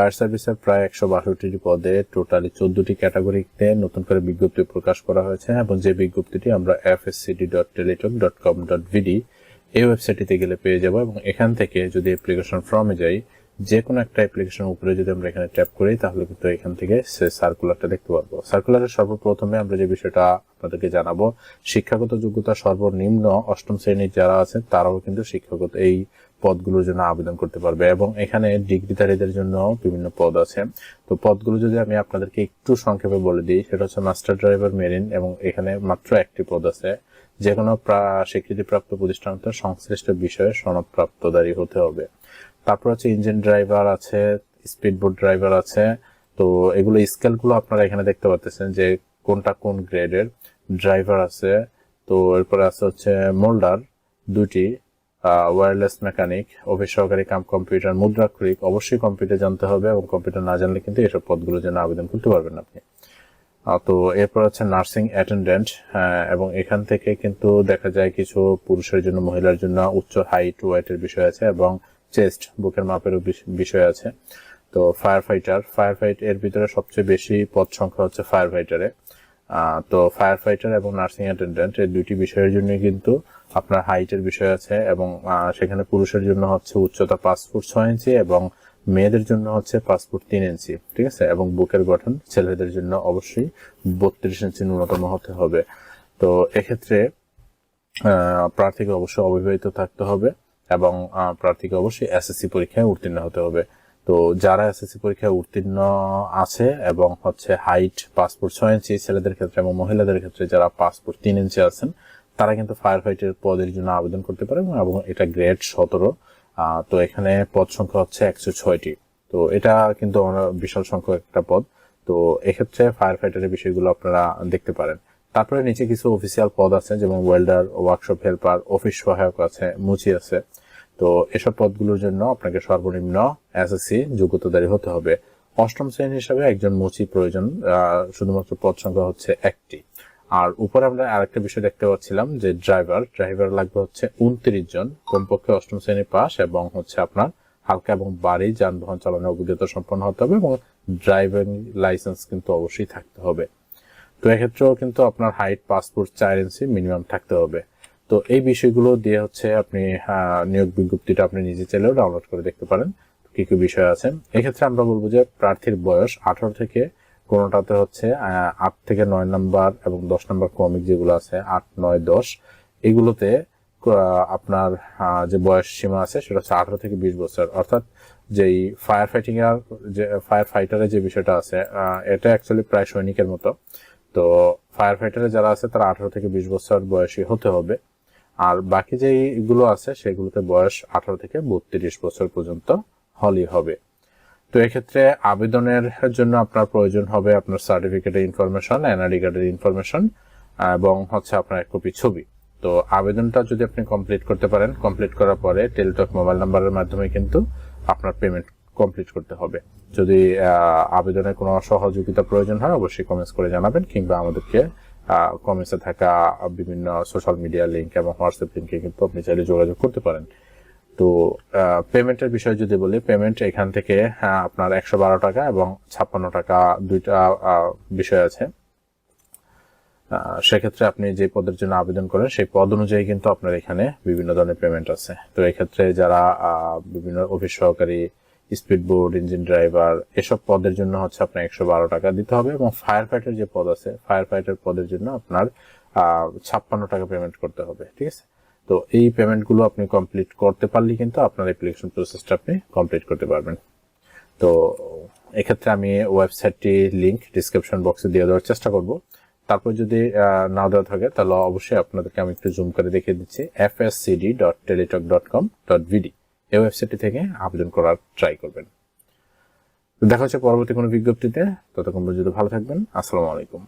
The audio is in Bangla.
ফায়ার সার্ভিসের প্রায় একশো বাষট্টিটি পদে টোটালি চোদ্দটি ক্যাটাগরিতে নতুন করে বিজ্ঞপ্তি প্রকাশ করা হয়েছে এবং যে বিজ্ঞপ্তিটি আমরা F S CD dot Teletalk dot com dot BD এই ওয়েবসাইটটিতে গেলে পেয়ে যাব এবং এখান থেকে যদি অ্যাপ্লিকেশন ফর্মে যাই যে কোনো একটা অ্যাপ্লিকেশন উপরে যদি আমরা এখানে ট্যাপ করি, তাহলে কিন্তু এখান থেকে সে সার্কুলারটা দেখতে পারব। সার্কুলারের সর্বপ্রথমে আমরা যে বিষয়টা আপনাদেরকে জানাব, শিক্ষাগত যোগ্যতা সর্বনিম্ন অষ্টম শ্রেণির যারা আছে তারাও কিন্তু শিক্ষাগত এই পদগুলোর জন্য আবেদন করতে পারবে এবং এখানে ডিগ্রিধারীদের জন্য বিভিন্ন পদ আছে। তো পদগুলো যদি আমি আপনাদেরকে একটু সংক্ষেপে বলে দিই, সেটা হচ্ছে মাস্টার ড্রাইভার মেরিন এবং এখানে মাত্র একটি পদ আছে। যে কোনো স্বীকৃতিপ্রাপ্ত প্রতিষ্ঠান সংশ্লিষ্ট বিষয়ে সনদপ্রাপ্তদারী হতে হবে। তারপর হচ্ছে ইঞ্জিন ড্রাইভার আছে স্পিডবোট ড্রাইভার আছে। তো এগুলো স্কেলগুলো আপনারা এখানে দেখতে পাচ্ছেন যে কোনটা কোন গ্রেডের ড্রাইভার আছে, তো এরপরে আছে হচ্ছে মোল্ডার দুটি ওয়্যারলেস মেকানিক অফিস সহকারী কাম কম্পিউটার মুদ্রা মুদ্রাক্ষরিক অবশ্যই কম্পিউটার জানতে হবে এবং কম্পিউটার না জানলে কিন্তু এসব পদগুলোর জন্য আবেদন করতে পারবেন আপনি। তো এরপর হচ্ছে নার্সিং অ্যাটেন্ডেন্ট এবং এখান থেকে কিন্তু দেখা যায় কিছু পুরুষের জন্য, মহিলার জন্য উচ্চ হাইট ওয়েটের বিষয় আছে এবং চেস্ট বুকের মাপেরও বিষয় আছে। তো ফায়ার ফাইটার ফায়ার ফাইট এর ভিতরে সবচেয়ে বেশি পদ সংখ্যা হচ্ছে ফায়ার ফাইটারে তো ফায়ার ফাইটার এবং নার্সিং অ্যাটেন্ডেন্ট এই দুইটি বিষয়ের জন্য কিন্তু আপনার হাইটের বিষয় আছে এবং সেখানে পুরুষের জন্য হচ্ছে উচ্চতা পাঁচ ফুট ছয় ইঞ্চি এবং মেয়েদের জন্য হচ্ছে পাঁচ ফুট তিন ইঞ্চি, ঠিক আছে? এবং বুকের গঠন ছেলেদের জন্য অবশ্যই বত্রিশ ইঞ্চি ন্যূনতম হতে হবে। তো এক্ষেত্রে প্রার্থীকে অবশ্যই অবিবাহিত থাকতে হবে। এবং প্রার্থীকে অবশ্যই এসএসসি পরীক্ষায় উত্তীর্ণ হতে হবে। তো যারা এসএসসি পরীক্ষায় উত্তীর্ণ আছে এবং হচ্ছে হাইট পাসপোর্ট ছয় ইঞ্চি ছেলেদের ক্ষেত্রে এবং মহিলাদের ক্ষেত্রে যারা পাসপোর্ট তিন ইঞ্চি আছেন, তারা কিন্তু ফায়ার ফাইটের পদের জন্য আবেদন করতে পারে এবং এটা গ্রেড সতেরো। তো এখানে পদ সংখ্যা হচ্ছে একশো ছয়টি। তো এটা কিন্তু বিশাল সংখ্যক একটা পদ। তো এক্ষেত্রে ফায়ার ফাইটারের বিষয়গুলো আপনারা দেখতে পারেন। তারপরে নিচে কিছু অফিসিয়াল পদ আছে, যেমন ওয়েল্ডার ওয়ার্কশপ হেল্পার অফিস সহায়ক আছে, মুচি আছে। তো এসব পদগুলোর জন্য আপনাকে সর্বনিম্ন এসএসসি যোগ্যতাধারী হতে হবে। অষ্টম শ্রেণি হিসাবে একজন মুচি প্রয়োজন শুধুমাত্র পদ সংখ্যা হচ্ছে একটি। আর উপরে আমরা আরেকটা বিষয় দেখতে পাচ্ছিলাম যে ড্রাইভার ড্রাইভার লাগবে হচ্ছে উনত্রিশ জন, কমপক্ষে অষ্টম শ্রেণি পাস এবং হচ্ছে আপনার হালকা এবং বাড়ি যানবাহন চালানোর অভিজ্ঞতা সম্পন্ন হতে হবে এবং ড্রাইভিং লাইসেন্স কিন্তু অবশ্যই থাকতে হবে। তো এক্ষেত্রেও কিন্তু আপনার হাইট পাসপোর্ট চার ইঞ্চি মিনিমাম থাকতে হবে। তো এই বিষয়গুলো দিয়ে হচ্ছে আপনি নিয়োগ বিজ্ঞপ্তিটা আপনি নিজে চাইলেও ডাউনলোড করে দেখতে পারেন। কি কি বিষয় আছে? এক্ষেত্রে আমরা বলব যে প্রার্থীর বয়স আঠারো থেকে কোনোটাতে হচ্ছে আট থেকে নয় নাম্বার এবং দশ নাম্বার ক্রমিক যেগুলো আছে, আট, নয়, দশ, এগুলোতে আপনার যে বয়স সীমা আছে সেটা হচ্ছে আঠারো থেকে বিশ বছর। অর্থাৎ যেই ফায়ার ফাইটিং এর, যে ফায়ার ফাইটারের যে বিষয়টা আছে এটা অ্যাকচুয়ালি প্রায় সৈনিকের মতো। তো ফায়ার ফাইটারে যারা আছে তারা আঠারো থেকে বিশ বছর বয়সী হতে হবে। আর বাকি যেইগুলো আছে, সেগুলোতে বয়স আঠারো থেকে বত্রিশ বছর পর্যন্ত হলই হবে। তো এক্ষেত্রে আবেদনের জন্য আপনার প্রয়োজন হবে আপনার সার্টিফিকেটের ইনফরমেশন এনআরডি কার্ডের ইনফরমেশন এবং হচ্ছে আপনার এক কপি ছবি। তো আবেদনটা যদি আপনি কমপ্লিট করতে পারেন কমপ্লিট করার পরে টেলিটক মোবাইল নাম্বারের মাধ্যমে কিন্তু আপনার পেমেন্ট কমপ্লিট করতে হবে। যদি আবেদনের কোনো সহযোগিতা প্রয়োজন হয়, অবশ্যই কমেন্টস করে জানাবেন, কিংবা আমাদেরকে কমেন্টসে থাকা বিভিন্ন সোশ্যাল মিডিয়া লিঙ্ক এবং হোয়াটসঅ্যাপ লিঙ্কে কিন্তু আপনি চাইলে যোগাযোগ করতে পারেন। তো পেমেন্টের বিষয়ে যদি বলি পেমেন্ট এখান থেকে আপনার একশো বারো টাকা এবং ছাপ্পান্ন টাকা দুইটা বিষয় আছে। সেক্ষেত্রে আপনি যে পদের জন্য আবেদন করেন, সেই পদ অনুযায়ী কিন্তু আপনার এখানে বিভিন্ন ধরনের পেমেন্ট আছে। তো এক্ষেত্রে যারা বিভিন্ন অফিস সহকারী স্পিড বোর্ড, ইঞ্জিন ড্রাইভার, এসব পদের জন্য হচ্ছে আপনার একশো বারো টাকা দিতে হবে এবং ফায়ার ফাইটার যে পদ আছে ফায়ার ফাইটার পদের জন্য আপনার ছাপ্পান্ন টাকা পেমেন্ট করতে হবে, ঠিক আছে? তো এই পেমেন্টগুলো আপনি কমপ্লিট করতে পারলে কিন্তু আপনার অ্যাপ্লিকেশন প্রসেসটা আপনি কমপ্লিট করতে পারবেন। তো এক্ষেত্রে আমি ওয়েবসাইটটি লিঙ্ক ডিসক্রিপশন বক্সে দিয়ে দেওয়ার চেষ্টা করব। তারপর যদি না দেওয়া থাকে, তাহলে অবশ্যই আপনাদেরকে আমি একটু জুম করে দেখিয়ে দিচ্ছি F S CD dot Teletalk dot com dot BD এই ওয়েবসাইটটি থেকে আবেদন করার ট্রাই করবেন। দেখা হচ্ছে পরবর্তী কোনো বিজ্ঞপ্তিতে, ততক্ষণ পর্যন্ত ভালো থাকবেন। আসসালামু আলাইকুম।